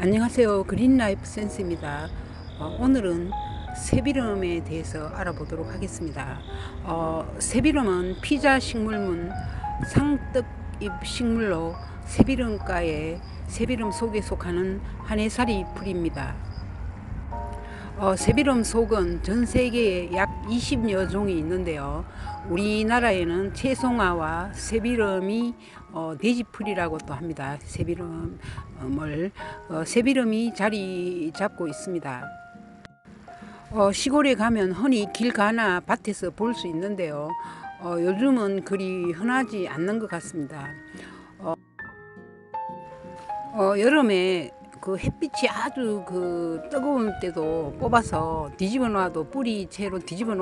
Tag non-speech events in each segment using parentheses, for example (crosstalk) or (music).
안녕하세요. 그린라이프 센스입니다. 어, 오늘은 새비름에 대해서 알아보도록 하겠습니다. 어, 새비름은 피자 식물문 상떡잎 식물로 새비름가에 새비름 속에 속하는 한해살이 풀입니다. 어, 새비름 속은 전 세계에 약 20여 종이 있는데요. 우리나라에는 채송화와 새비름이 어, 돼지풀이라고 또 합니다. 새비름을 어, 새비름이 자리 잡고 있습니다. 어, 시골에 가면 흔히 길 가나 밭에서 볼 수 있는데요. 어, 요즘은 그리 흔하지 않는 것 같습니다. 어, 어, 여름에 그 햇빛이 아주 그 뜨거울 때도 뽑아서 뒤집어 놔도 뿌리 채로 뒤집어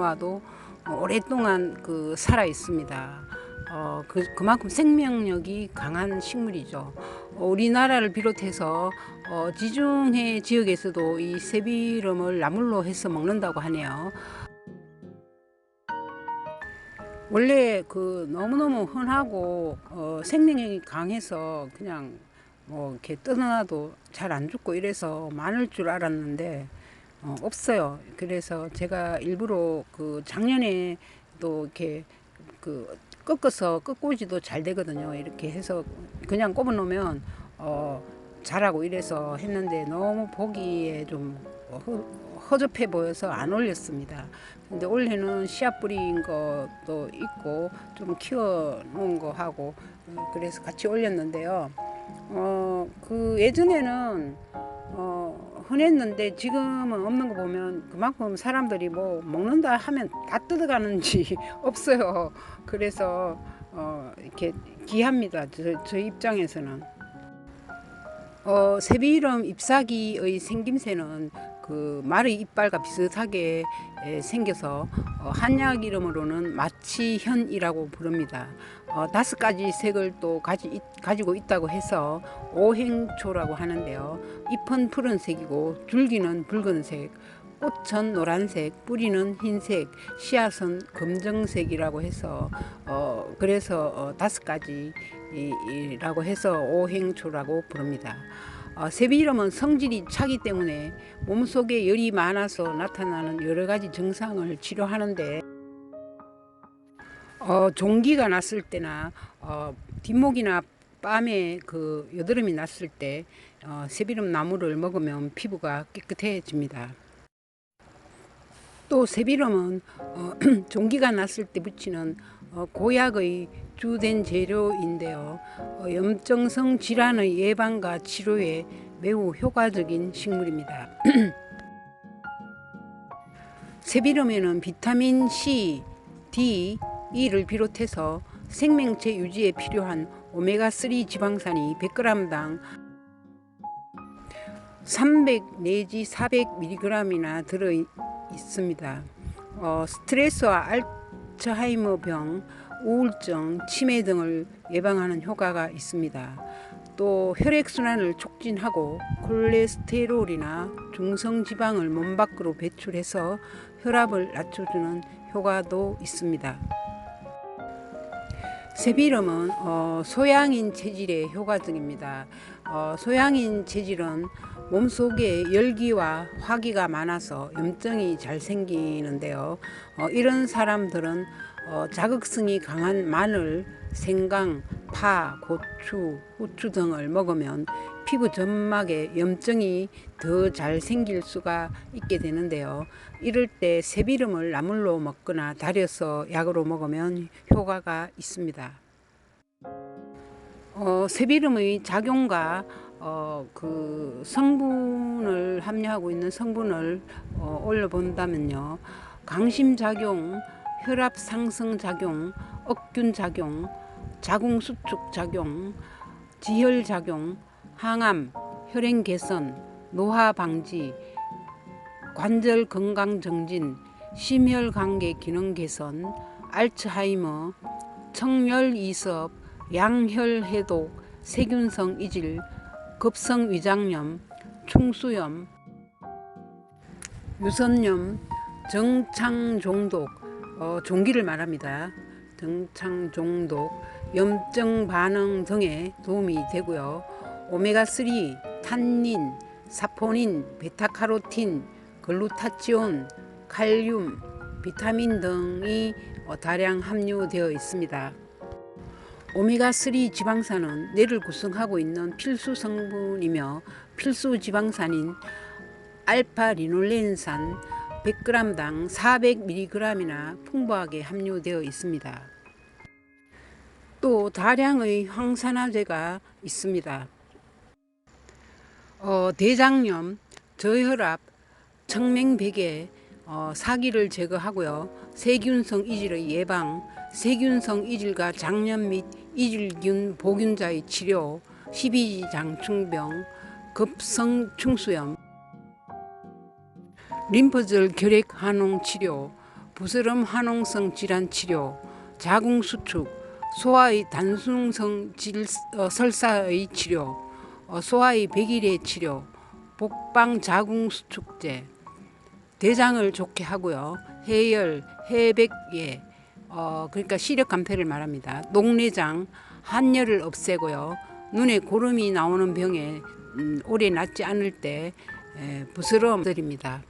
어, 오랫동안 그 살아 있습니다. 어, 그, 그만큼 생명력이 강한 식물이죠. 어, 우리나라를 비롯해서 어, 지중해 지역에서도 이 새비름을 나물로 해서 먹는다고 하네요. 원래 그 너무너무 흔하고 어, 생명력이 강해서 그냥 뭐 이렇게 뜯어놔도 잘 안 죽고 이래서 많을 줄 알았는데 어, 없어요. 그래서 제가 일부러 그 작년에도 이렇게 그 꺾어서 꺾고지도 잘 되거든요. 이렇게 해서 그냥 꼽아 놓으면 어, 자라고 이래서 했는데 너무 보기에 좀 허, 허접해 보여서 안 올렸습니다. 근데 올해는 씨앗 뿌린 것도 있고 좀 키워 놓은 거 하고 어, 그래서 같이 올렸는데요. 어, 그 예전에는 어, 흔했는데 지금은 없는 거 보면 그만큼 사람들이 뭐 먹는다 하면 다 뜯어가는지 (laughs) 없어요. 그래서 어, 이렇게 귀합니다. 저, 저 입장에서는. 어, 새비름 잎사귀의 생김새는 그 말의 이빨과 비슷하게 에, 생겨서 어, 한약 이름으로는 마치현이라고 부릅니다. 어, 다섯 가지 색을 또 가지, 가지고 있다고 해서 오행초라고 하는데요. 잎은 푸른색이고 줄기는 붉은색, 꽃은 노란색, 뿌리는 흰색, 씨앗은 검정색이라고 해서 어, 그래서 어, 다섯 가지 라고 해서 오행초라고 부릅니다. 어, 새비름은 성질이 차기 때문에 몸속에 열이 많아서 나타나는 여러 가지 증상을 치료하는데 어, 종기가 났을 때나 어, 뒷목이나 뺨에 그 여드름이 났을 때 어, 새비름 나무를 먹으면 피부가 깨끗해집니다. 또 새비름은 어, (clears throat) 종기가 났을 때 붙이는 어, 고약의 주된 재료인데요. 어, 염증성 질환의 예방과 치료에 매우 효과적인 식물입니다. (clears throat) 새비름에는 비타민 C, D, E를 비롯해서 생명체 유지에 필요한 오메가3 지방산이 100g당 300 내지 400mg이나 들어 있습니다. 어, 스트레스와 알츠하이머 병, 우울증, 치매 등을 예방하는 효과가 있습니다. 또 혈액순환을 촉진하고 콜레스테롤이나 중성지방을 몸 밖으로 배출해서 혈압을 낮춰주는 효과도 있습니다. 새비름은 어, 소양인 체질에 효과적입니다. 어, 소양인 체질은 몸속에 열기와 화기가 많아서 염증이 잘 생기는데요. 어, 이런 사람들은 어, 자극성이 강한 마늘, 생강, 파, 고추, 후추 등을 먹으면 피부 점막에 염증이 더 잘 생길 수가 있게 되는데요. 이럴 때 새비름을 나물로 먹거나 달여서 약으로 먹으면 효과가 있습니다. 어, 새비름의 작용과 어, 그 성분을 함유하고 있는 성분을 어, 올려본다면요. 강심 작용, 혈압 상승 작용, 억균 작용, 자궁 수축 작용, 지혈 작용, 항암, 혈행 개선, 노화 방지, 관절 건강 정진, 심혈 관계 기능 개선, 알츠하이머, 청열 이섭, 양혈 해독, 세균성 이질, 급성 위장염, 충수염, 유선염, 정창 종독, 어, 종기를 말합니다. 정창 종독, 염증 반응 등에 도움이 되고요. 오메가3, 탄닌, 사포닌, 베타카로틴, 글루타치온, 칼륨, 비타민 등이 어, 다량 함유되어 있습니다. 오메가3 지방산은 뇌를 구성하고 있는 필수 성분이며 필수 지방산인 알파 리놀렌산 100g당 400mg이나 풍부하게 함유되어 있습니다. 또 다량의 황산화제가 있습니다. 어, 대장염, 저혈압, 청맹백의 어, 사기를 제거하고요. 세균성 이질의 예방, 세균성 이질과 장염 및 이질균 보균자의 치료, 12지 장충병, 급성 충수염, 림프절 결핵 환웅 치료, 부스럼 환웅성 질환 치료, 자궁 수축, 소아의 단순성 질, 어, 설사의 치료, 어, 소아의 백일의 치료, 복방 자궁 수축제, 대장을 좋게 하고요. 해열, 해백예, 어, 그러니까 시력 감퇴를 말합니다. 녹내장, 한열을 없애고요. 눈에 고름이 나오는 병에 음, 오래 낫지 않을 때 에, 부스럼 드립니다.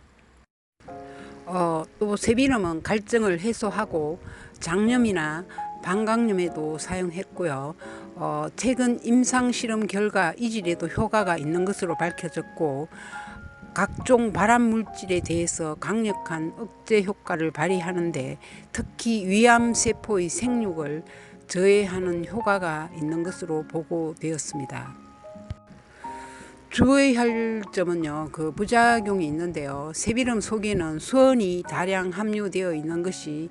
어, 또 세비름은 갈증을 해소하고 장염이나 방광염에도 사용했고요. 어, 최근 임상 실험 결과 이질에도 효과가 있는 것으로 밝혀졌고 각종 발암 물질에 대해서 강력한 억제 효과를 발휘하는데 특히 위암 세포의 생육을 저해하는 효과가 있는 것으로 보고되었습니다. 주의할 점은요, 그 부작용이 있는데요. 새비름 속에는 수원이 다량 함유되어 있는 것이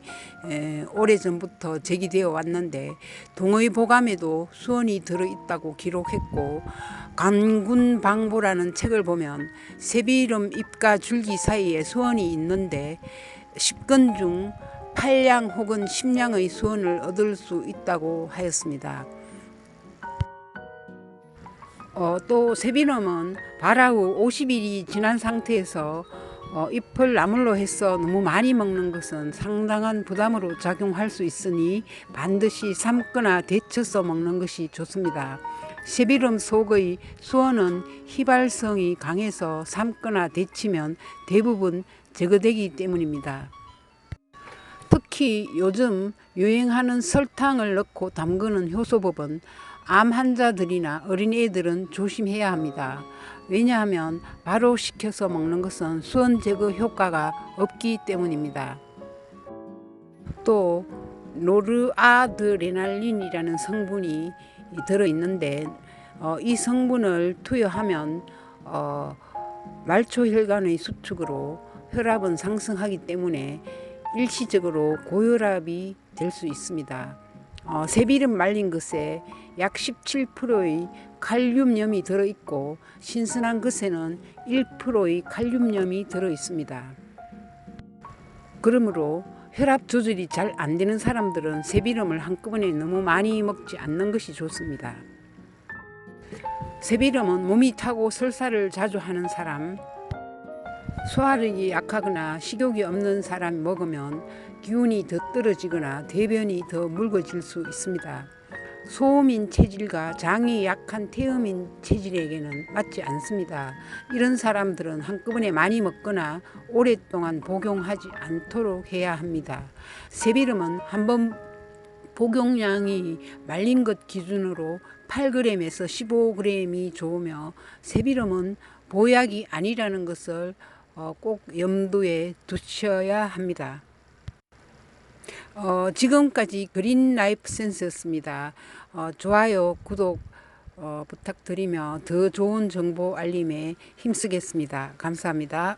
에, 오래전부터 제기되어 왔는데 동의 보감에도 수원이 들어있다고 기록했고 간군방보라는 책을 보면 새비름 잎과 줄기 사이에 수원이 있는데 10건 중 8량 혹은 10량의 수원을 얻을 수 있다고 하였습니다. 어, 또 세비름은 발화 후 50일이 지난 상태에서 어, 잎을 나물로 해서 너무 많이 먹는 것은 상당한 부담으로 작용할 수 있으니 반드시 삶거나 데쳐서 먹는 것이 좋습니다. 세비름 속의 수원은 휘발성이 강해서 삶거나 데치면 대부분 제거되기 때문입니다. 특히 요즘 유행하는 설탕을 넣고 담그는 효소법은 암 환자들이나 어린이들은 조심해야 합니다. 왜냐하면 바로 식혀서 먹는 것은 수원 제거 효과가 없기 때문입니다. 또 노르아드레날린이라는 성분이 들어있는데 어, 이 성분을 투여하면 어, 말초혈관의 수축으로 혈압은 상승하기 때문에 일시적으로 고혈압이 될 수 있습니다. 어, 새비름 말린 것에 약 17%의 칼륨염이 들어있고 신선한 것에는 1%의 칼륨염이 들어있습니다. 그러므로 혈압 조절이 잘 안 되는 사람들은 새비름을 한꺼번에 너무 많이 먹지 않는 것이 좋습니다. 새비름은 몸이 타고 설사를 자주 하는 사람, 소화력이 약하거나 식욕이 없는 사람이 먹으면 기운이 더 떨어지거나 대변이 더 묽어질 수 있습니다. 소음인 체질과 장이 약한 태음인 체질에게는 맞지 않습니다. 이런 사람들은 한꺼번에 많이 먹거나 오랫동안 복용하지 않도록 해야 합니다. 새비름은 한번 복용량이 말린 것 기준으로 8g에서 15g이 좋으며 새비름은 보약이 아니라는 것을 어, 꼭 염두에 두셔야 합니다. 어, 지금까지 그린 라이프 센스였습니다. 어, 좋아요, 구독 어, 부탁드리며 더 좋은 정보 알림에 힘쓰겠습니다. 감사합니다.